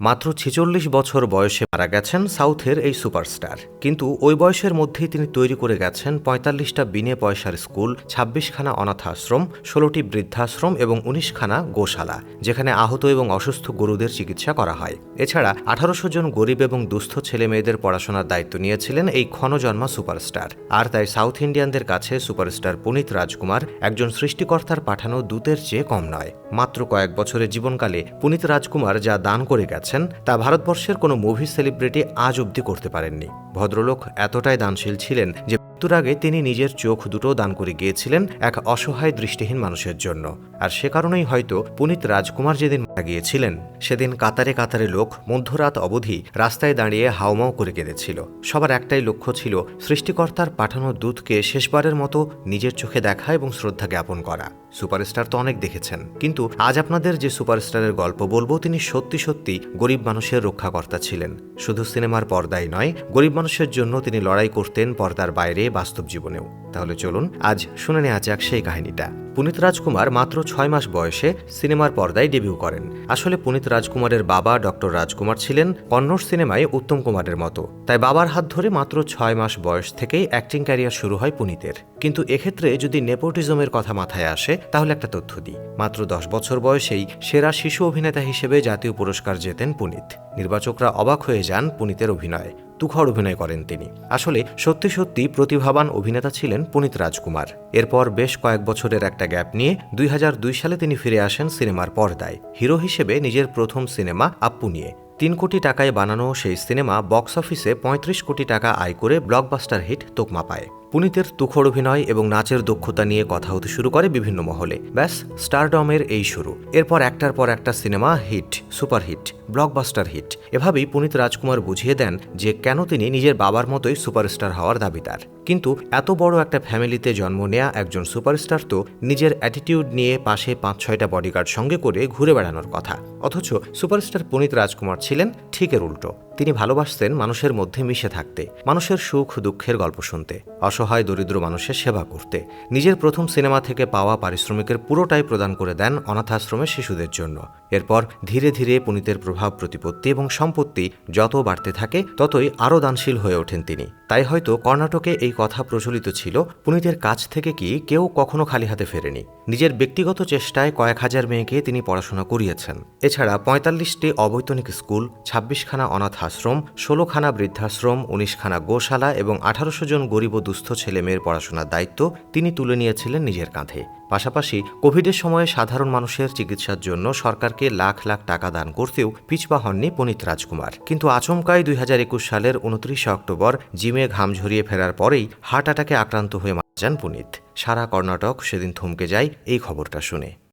মাত্র ছেচল্লিশ বছর বয়সে মারা গেছেন সাউথের এই সুপারস্টার। কিন্তু ওই বয়সের মধ্যেই তিনি তৈরি করে গেছেন পঁয়তাল্লিশটা বিনে পয়সার স্কুল, ছাব্বিশখানা অনাথ আশ্রম ষোলোটি বৃদ্ধাশ্রম এবং উনিশখানা গোশালা, যেখানে আহত এবং অসুস্থ গরুদের চিকিৎসা করা হয়। এছাড়া আঠারোশো জন গরিব এবং দুস্থ ছেলে মেয়েদের পড়াশোনার দায়িত্ব নিয়েছিলেন এই ক্ষণজন্মা সুপারস্টার। আর তাই সাউথ ইন্ডিয়ানদের কাছে সুপারস্টার পুনিত রাজকুমার একজন সৃষ্টিকর্তার পাঠানো দূতের চেয়ে কম নয়। মাত্র কয়েক বছরের জীবনকালে পুনিত রাজকুমার যা দান করে গেছেন তা ভারতবর্ষের কোনো মুভি সেলিব্রিটি আজ অবধি করতে পারেননি। ভদ্রলোক এতটাই দানশীল ছিলেন যে মৃত্যুর আগে তিনি নিজের চোখ দুটো দান করে গিয়েছিলেন এক অসহায় দৃষ্টিহীন মানুষের জন্য। আর সে কারণেই হয়তো পুনিত রাজকুমার যেদিন মারা গিয়েছিলেন, সেদিন কাতারে কাতারে লোক মধ্যরাত অবধি রাস্তায় দাঁড়িয়ে হাওমাও করে কেঁদেছিল। সবার একটাই লক্ষ্য ছিল সৃষ্টিকর্তার পাঠানো দূতকে শেষবারের মতো নিজের চোখে দেখা এবং শ্রদ্ধা জ্ঞাপন করা। সুপারস্টার তো অনেক দেখেছেন, কিন্তু আজ আপনাদের যে সুপারস্টারের গল্প বলব, তিনি সত্যি সত্যি গরিব মানুষের রক্ষাকর্তা ছিলেন। শুধু সিনেমার পর্দায় নয়, গরিব মানুষের জন্য তিনি লড়াই করতেন পর্দার বাইরে বাস্তব জীবনেও। তাহলে চলুন আজ শুনে নেওয়া যাক সেই কাহিনীটা। পুনিত রাজকুমার মাত্র ছয় মাস বয়সে সিনেমার পর্দায় ডেবিউ করেন। আসলে পুনিত রাজকুমারের বাবা ডক্টর রাজকুমার ছিলেন কন্নড় সিনেমায় উত্তম কুমারের মতো। তাই বাবার হাত ধরে মাত্র ছয় মাস বয়স থেকেই অ্যাক্টিং ক্যারিয়ার শুরু হয় পুনিতের। কিন্তু এক্ষেত্রে যদি নেপোটিজমের কথা মাথায় আসে, তাহলে একটা তথ্য দিই। মাত্র দশ বছর বয়সেই সেরা শিশু অভিনেতা হিসেবে জাতীয় পুরস্কার জেতেন পুনিত। নির্বাচকরা অবাক হয়ে যান পুনিতের অভিনয়ে। তুখর অভিনয় করেন তিনি। আসলে সত্যি সত্যি প্রতিভাবান অভিনেতা ছিলেন পুনিত রাজকুমার। এরপর বেশ কয়েক বছরের একটা গ্যাপ নিয়ে দুই হাজার দুই সালে তিনি ফিরে আসেন সিনেমার পর্দায়। হিরো হিসেবে নিজের প্রথম সিনেমা আপ্পু নিয়ে। তিন কোটি টাকায় বানানো সেই সিনেমা বক্স অফিসে পঁয়ত্রিশ কোটি টাকা আয় করে ব্লকবাস্টার হিট তোকমা পায়। পুনিতের তুখর অভিনয় এবং নাচের দক্ষতা নিয়ে কথা হতে শুরু করে বিভিন্ন মহলে। ব্যাস, স্টারডমের এই শুরু। এরপর একটার পর একটা cinema hit, superhit, blockbuster hit. এভাবেই পুনিত রাজকুমার বুঝিয়ে দেন যে কেন তিনি নিজের বাবার মতোই সুপারস্টার হওয়ার দাবিদার কিন্তু এত বড় একটা ফ্যামিলিতে জন্ম নেয়া একজন সুপারস্টার তো নিজের অ্যাটিটিউড নিয়ে পাশে পাঁচ ছয়টা বডিগার্ড সঙ্গে করে ঘুরে বেড়ানোর কথা। অথচ সুপারস্টার পুনিত রাজকুমার ছিলেন ঠিকের উল্টো। তিনি ভালোবাসতেন মানুষের মধ্যে মিশে থাকতে, মানুষের সুখ, দুঃখের গল্প শুনতে, অসহায়, দরিদ্র মানুষের সেবা করতে। নিজের প্রথম সিনেমা থেকে পাওয়া পারিশ্রমিকের পুরোটাই প্রদান করে দেন অনাথাশ্রমের শিশুদের জন্য। এরপর ধীরে ধীরে পুনিতের প্রভাব, প্রতিপত্তি এবং সম্পত্তি যত বাড়তে থাকে, ততই আরও দানশীল হয়ে ওঠেন তিনি। তাই হয়তো কর্ণাটকে এই কথা প্রচলিত ছিল, পুনিতের কাছ থেকে কি কেউ কখনো খালি হাতে ফেরেনি। নিজের ব্যক্তিগত চেষ্টায় কয়েক হাজার মেয়েকে তিনি পড়াশোনা করিয়েছেন। এছাড়া পঁয়তাল্লিশটি অবৈতনিক স্কুল, ছাব্বিশখানা অনাথ আশ্রম ষোলোখানা বৃদ্ধাশ্রম, উনিশখানা গোশালা এবং আঠারোশো জন গরিব ও দুস্থ ছেলেমেয়ের পড়াশোনার দায়িত্ব তিনি তুলে নিয়েছিলেন নিজের কাঁধে। পাশাপাশি কোভিডের সময়ে সাধারণ মানুষের চিকিৎসার জন্য সরকারকে লাখ লাখ টাকা দান করতেও পিছপা হননি পুনিত রাজকুমার। কিন্তু আচমকাই দুই হাজার একুশ সালের উনত্রিশে অক্টোবর জিমে ঘাম ঝরিয়ে ফেরার পরেই হার্ট অ্যাটাকে আক্রান্ত হয়ে মারা যান পুনিত। সারা কর্ণাটক সেদিন থমকে যায় এই খবরটা শুনে।